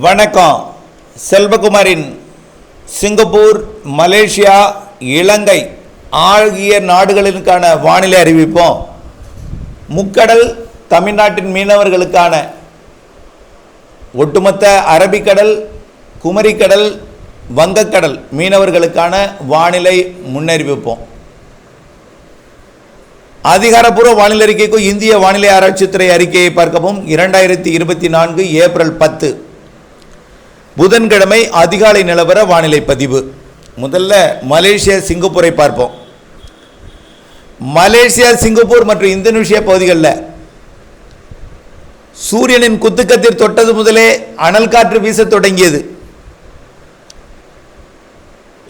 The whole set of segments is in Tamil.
வணக்கம். செல்வகுமாரின் சிங்கப்பூர் மலேசியா இலங்கை ஆகிய நாடுகளுக்கான வானிலை அறிவிப்போம். முக்கடல் தமிழ்நாட்டின் மீனவர்களுக்கான ஒட்டுமொத்த அரபிக்கடல் குமரிக்கடல் வங்கக்கடல் மீனவர்களுக்கான வானிலை முன்னறிவிப்போம். அதிகாரப்பூர்வ வானிலை அறிக்கைக்கு இந்திய வானிலை ஆராய்ச்சித்துறை அறிக்கையை பார்க்கவும். இரண்டாயிரத்தி இருபத்தி நான்கு ஏப்ரல் பத்து. புதன்கிழமை அதிகாலை நிலவர வானிலை பதிவு. முதல்ல மலேசியா சிங்கப்பூரை பார்ப்போம். மலேசியா சிங்கப்பூர் மற்றும் இந்தோனேஷியா பகுதிகளில் சூரியனின் குத்துக்கத்தில் தொட்டது முதலே அனல் காற்று வீச தொடங்கியது.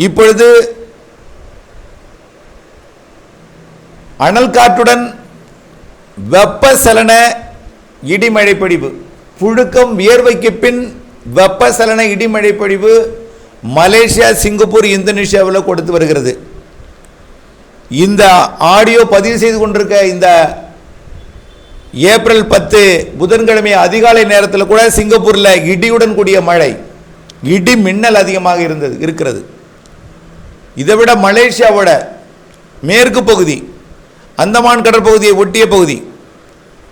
இப்பொழுது அனல் காற்றுடன் வெப்பசலன இடிமழை பிடிவு புழுக்கம் வியர்வைக்கு பின் வெப்பசலன இடிமழை பொழிவு மலேசியா சிங்கப்பூர் இந்தோனேஷியாவில் கொடுத்து வருகிறது. இந்த ஆடியோ பதிவு செய்து கொண்டிருக்க இந்த ஏப்ரல் பத்து புதன்கிழமை அதிகாலை நேரத்தில் கூட சிங்கப்பூரில் இடியுடன் கூடிய மழை இடி மின்னல் அதிகமாக இருந்தது இருக்கிறது. இதை விட மலேசியாவோட மேற்கு பகுதி அந்தமான் கடற்பகுதியை ஒட்டிய பகுதி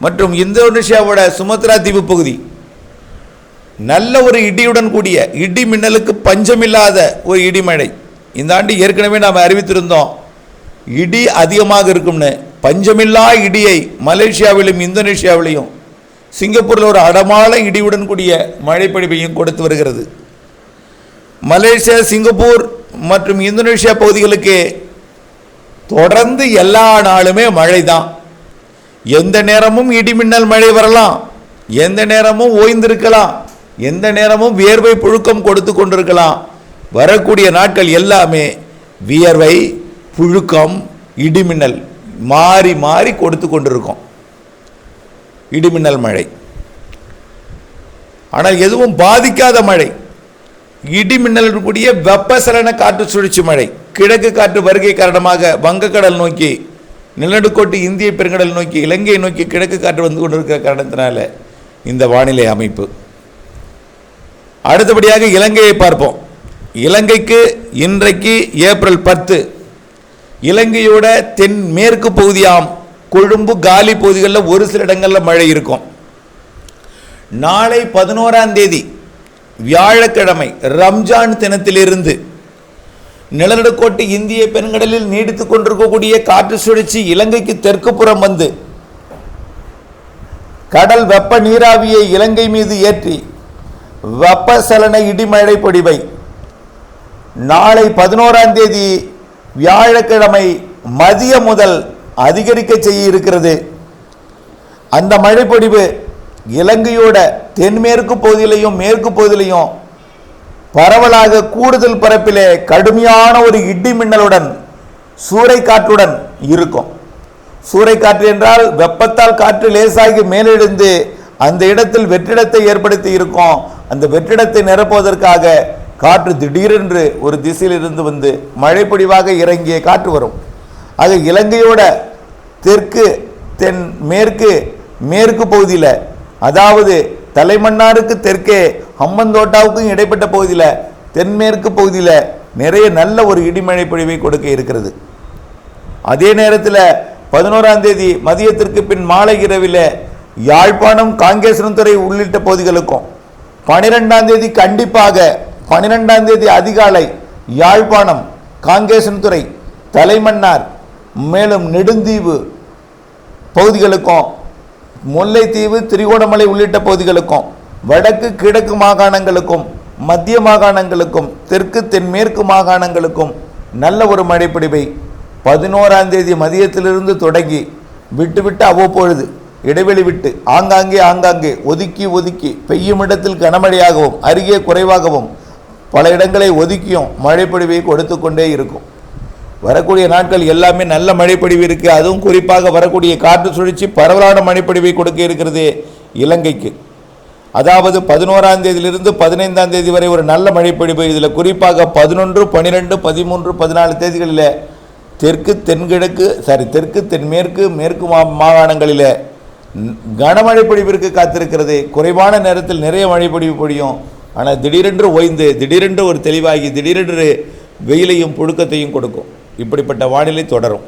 மற்றும் இந்தோனேஷியாவோட சுமத்ரா தீவு பகுதி நல்ல ஒரு இடியுடன் கூடிய இடி மின்னலுக்கு பஞ்சமில்லாத ஒரு இடிமழை இந்த ஆண்டு ஏற்கனவே நாம் அறிவித்திருந்தோம் இடி அதிகமாக இருக்கும்னு. பஞ்சமில்லா இடியை மலேசியாவிலும் இந்தோனேஷியாவிலையும் சிங்கப்பூரில் ஒரு அடமாள இடியுடன் கூடிய மழைப்பொழிவையும் கொடுத்து வருகிறது. மலேசியா சிங்கப்பூர் மற்றும் இந்தோனேஷியா பகுதிகளுக்கு தொடர்ந்து எல்லா நாளுமே மழை தான் எந்த நேரமும் இடிமின்னல் மழை வரலாம் எந்த நேரமும் ஓய்ந்திருக்கலாம். எந்த நேரமும் வியர்வை புழுக்கம் கொடுத்து கொண்டிருக்கலாம். வரக்கூடிய நாட்கள் எல்லாமே வியர்வை புழுக்கம் இடிமின்னல் மாறி மாறி கொடுத்து கொண்டிருக்கும். இடிமின்னல் மழை. ஆனால் எதுவும் பாதிக்காத மழை. இடிமின்னல் கூடிய வெப்பசலன காற்று சுழற்சி மழை. கிழக்கு காற்று வருகை காரணமாக வங்கக்கடல் நோக்கி நிலநடுக்கோட்டு இந்திய பெருங்கடல் நோக்கி இலங்கையை நோக்கி கிழக்கு காற்று வந்து கொண்டிருக்கிற காரணத்தினால இந்த வானிலை அமைப்பு. அடுத்தபடியாக இலங்கையை பார்ப்போம். இலங்கைக்கு இன்றைக்கு ஏப்ரல் பத்து. இலங்கையோட தென் மேற்கு பகுதியாம் கொழும்பு காலி பகுதிகளில் ஒரு சில இடங்களில் மழை இருக்கும். நாளை பதினோராம் தேதி வியாழக்கிழமை ரம்ஜான் தினத்திலிருந்து நிலநடுக்கோட்டு இந்திய பெருங்கடலில் நீடித்துக் கொண்டிருக்கக்கூடிய காற்று சுழற்சி இலங்கைக்கு தெற்கு புறம் வந்து கடல் வெப்ப நீராவியை இலங்கை மீது ஏற்றி வெப்பசலன இடிமழை பொடிவை நாளை பதினோராம் தேதி வியாழக்கிழமை மதியம் முதல் அதிகரிக்க செய்ய இருக்கிறது அந்த மழைப்பொடிவு இலங்கையோட தென்மேற்கு பகுதியிலையும் மேற்கு பகுதியிலையும் பரவலாக கூடுதல் பரப்பிலே கடுமையான ஒரு இடி மின்னலுடன் சூறைக்காற்றுடன் இருக்கும். சூறைக்காற்று என்றால் வெப்பத்தால் காற்று லேசாகி மேலெழுந்து அந்த இடத்தில் வெற்றிடத்தை ஏற்படுத்தி இருக்கும். அந்த வெற்றிடத்தை நிரப்புவதற்காக காற்று திடீரென்று ஒரு திசையிலிருந்து வந்து மழைப்பொழிவாக இறங்கிய காற்று வரும். ஆக இலங்கையோட தெற்கு தென் மேற்கு மேற்கு பகுதியில் அதாவது தலைமன்னாருக்கு தெற்கே ஹம்மந்தோட்டாவுக்கும் இடைப்பட்ட பகுதியில் தென்மேற்கு பகுதியில் நிறைய நல்ல ஒரு இடிமழை பொழிவை கொடுக்க இருக்கிறது. அதே நேரத்தில் பதினோராம் தேதி மதியத்திற்கு பின் மாலை இரவில் யாழ்ப்பாணம் காங்கேசனத்துறை உள்ளிட்ட பகுதிகளுக்கும் பனிரெண்டாம் தேதி கண்டிப்பாக பனிரெண்டாம் தேதி அதிகாலை யாழ்ப்பாணம் காங்கேசன்துறை தலைமன்னார் மேலும் நெடுந்தீவு பகுதிகளுக்கும் முல்லைத்தீவு திரிகோணமலை உள்ளிட்ட பகுதிகளுக்கும் வடக்கு கிழக்கு மாகாணங்களுக்கும் மத்திய மாகாணங்களுக்கும் தெற்கு தென்மேற்கு மாகாணங்களுக்கும் நல்ல ஒரு மழைப்பிடிவை பதினோராம் தேதி மதியத்திலிருந்து தொடங்கி விட்டுவிட்டு அவ்வப்பொழுது. இடைவெளி விட்டு ஆங்காங்கே ஆங்காங்கே ஒதுக்கி ஒதுக்கி பெய்யும் இடத்தில் கனமழையாகவும் அருகே குறைவாகவும் பல இடங்களை ஒதுக்கியும் மழைப்பொழிவை கொடுத்து கொண்டே இருக்கும். வரக்கூடிய நாட்கள் எல்லாமே நல்ல மழைப்பொழிவு இருக்குது அதுவும் குறிப்பாக வரக்கூடிய காற்று சுழற்சி பரவலான மழைப்பொழிவை கொடுக்க இருக்கிறது இலங்கைக்கு. அதாவது பதினோராம் தேதியிலிருந்து பதினைந்தாம் தேதி வரை ஒரு நல்ல மழைப்பொழிவு. இதில் குறிப்பாக பதினொன்று பன்னிரெண்டு பதிமூன்று பதினாலு தேதிகளில் தெற்கு தென்கிழக்கு சாரி தெற்கு தென்மேற்கு மேற்கு மா மாகாணங்களில் கனமழை பொழிவிற்கு காத்திருக்கிறது. குறைவான நேரத்தில் நிறைய மழை பொழிவு பொழியும். ஆனால் திடீரென்று ஓய்ந்து திடீரென்று ஒரு தெளிவாகி திடீரென்று வெயிலையும் புழுக்கத்தையும் கொடுக்கும். இப்படிப்பட்ட வானிலை தொடரும்.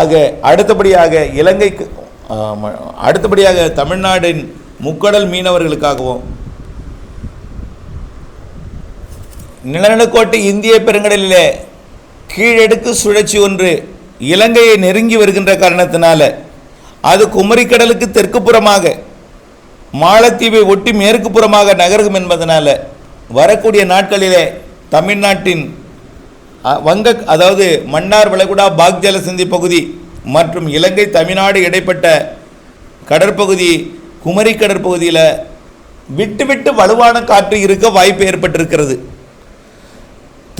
ஆக அடுத்தபடியாக இலங்கைக்கு அடுத்தபடியாக தமிழ்நாட்டின் முக்கடல் மீனவர்களுக்காகவும் நிலநடுக்கோட்டை இந்திய பெருங்கடலிலே கீழடுக்கு சுழற்சி ஒன்று இலங்கையை நெருங்கி வருகின்ற காரணத்தினால அது குமரிக்கடலுக்கு தெற்கு புறமாக மாலத்தீவை ஒட்டி மேற்கு புறமாக நகரும் என்பதனால் வரக்கூடிய நாட்களிலே தமிழ்நாட்டின் வங்க அதாவது மன்னார் வளைகுடா பாக் ஜலசந்தி பகுதி மற்றும் இலங்கை தமிழ்நாடு இடைப்பட்ட கடற்பகுதி குமரி கடற்பகுதியில் விட்டு விட்டு வலுவான காற்று இருக்க வாய்ப்பு ஏற்பட்டிருக்கிறது.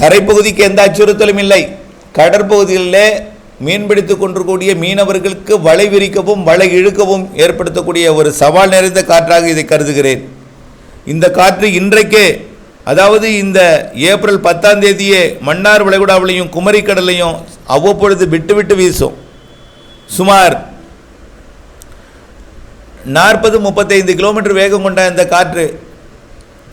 தரைப்பகுதிக்கு எந்த அச்சுறுத்தலும் இல்லை. கடற்பகுதிகளிலே மீன்பிடித்து கொண்டிருக்கூடிய மீனவர்களுக்கு வலை விரிக்கவும் வலை இழுக்கவும் ஏற்படுத்தக்கூடிய ஒரு சவால் நிறைந்த காற்றாக இதை கருதுகிறேன். இந்த காற்று இன்றைக்கே அதாவது இந்த ஏப்ரல் பத்தாம் தேதியே மன்னார் வளைகுடாவிலையும் குமரிக்கடலையும் அவ்வப்பொழுது விட்டு விட்டு வீசும். சுமார் நாற்பது முப்பத்தைந்து கிலோமீட்டர் வேகம் கொண்ட இந்த காற்று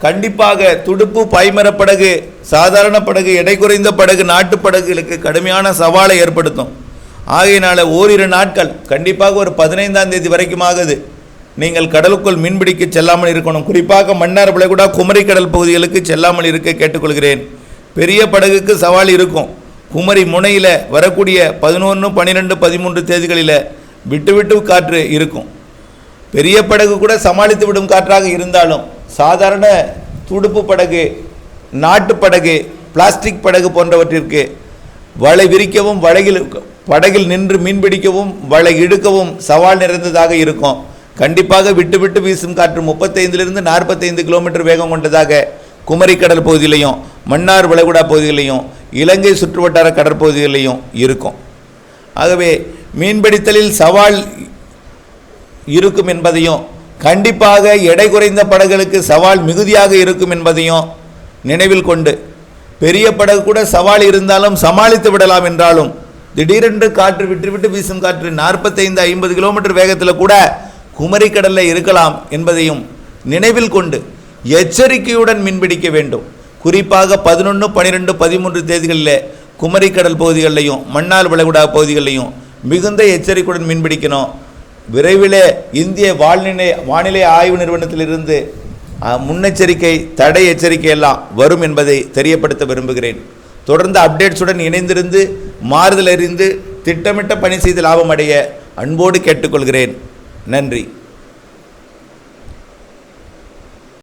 கண்டிப்பாக துடுப்பு பாய்மரப் படகு சாதாரண படகு எடை குறைந்த படகு நாட்டு படகுகளுக்கு கடுமையான சவாலை ஏற்படுத்தும். ஆகையினால ஓரிரு நாட்கள் கண்டிப்பாக ஒரு பதினைந்தாம் தேதி வரைக்கும் ஆகுது. நீங்கள் கடலுக்குள் மீன்பிடிக்க செல்லாமல் இருக்கணும். குறிப்பாக மன்னார் விளைகுடா குமரி கடல் பகுதிகளுக்கு செல்லாமல் இருக்க கேட்டுக்கொள்கிறேன். பெரிய படகுக்கு சவால் இருக்கும். குமரி முனையில் வரக்கூடிய பதினொன்று பன்னிரெண்டு பதிமூன்று தேதிகளில் விட்டு விட்டு காற்று இருக்கும். பெரிய படகு கூட சமாளித்து விடும் காற்றாக இருந்தாலும் சாதாரண துடுப்பு படகு நாட்டு படகு பிளாஸ்டிக் படகு போன்றவற்றிற்கு வலை விரிக்கவும் வலையில் படகில் நின்று மீன்பிடிக்கவும் வலை இழுக்கவும் சவால் நிறைந்ததாக இருக்கும். கண்டிப்பாக விட்டு விட்டு வீசும் காற்று முப்பத்தைந்திலிருந்து நாற்பத்தைந்து கிலோமீட்டர் வேகம் கொண்டதாக குமரி கடல் பகுதியிலையும் மன்னார் வளைகுடா பகுதியிலையும் இலங்கை சுற்றுவட்டார கடற்பகுதிகளிலையும் இருக்கும். ஆகவே மீன்பிடித்தலில் சவால் இருக்கும் என்பதையும் கண்டிப்பாக எடை குறைந்த படகுகளுக்கு சவால் மிகுதியாக இருக்கும் என்பதையும் நினைவில் கொண்டு பெரிய படகு கூட சவால் இருந்தாலும் சமாளித்து விடலாம் என்றாலும் திடீரென்று காற்று விட்டு விட்டு வீசும் காற்று நாற்பத்தைந்து ஐம்பது கிலோமீட்டர் வேகத்தில் கூட குமரிக்கடலில் இருக்கலாம் என்பதையும் நினைவில் கொண்டு எச்சரிக்கையுடன் மீன்பிடிக்க வேண்டும். குறிப்பாக பதினொன்று பன்னிரெண்டு பதிமூன்று தேதிகளில் குமரிக்கடல் பகுதிகளிலையும் மண்ணால் வளைகுடா பகுதிகளிலையும் மிகுந்த எச்சரிக்கையுடன் மீன்பிடிக்கணும். விரைவிலே இந்திய வானிலை வானிலை ஆய்வு நிறுவனத்திலிருந்து முன்னெச்சரிக்கை தடை எச்சரிக்கை எல்லாம் வரும் என்பதை தெரியப்படுத்த விரும்புகிறேன். தொடர்ந்து அப்டேட்ஸுடன் இணைந்திருந்து மாறுதல் அறிந்து திட்டமிட்ட பணி செய்து லாபம் அடைய அன்போடு கேட்டுக்கொள்கிறேன். நன்றி.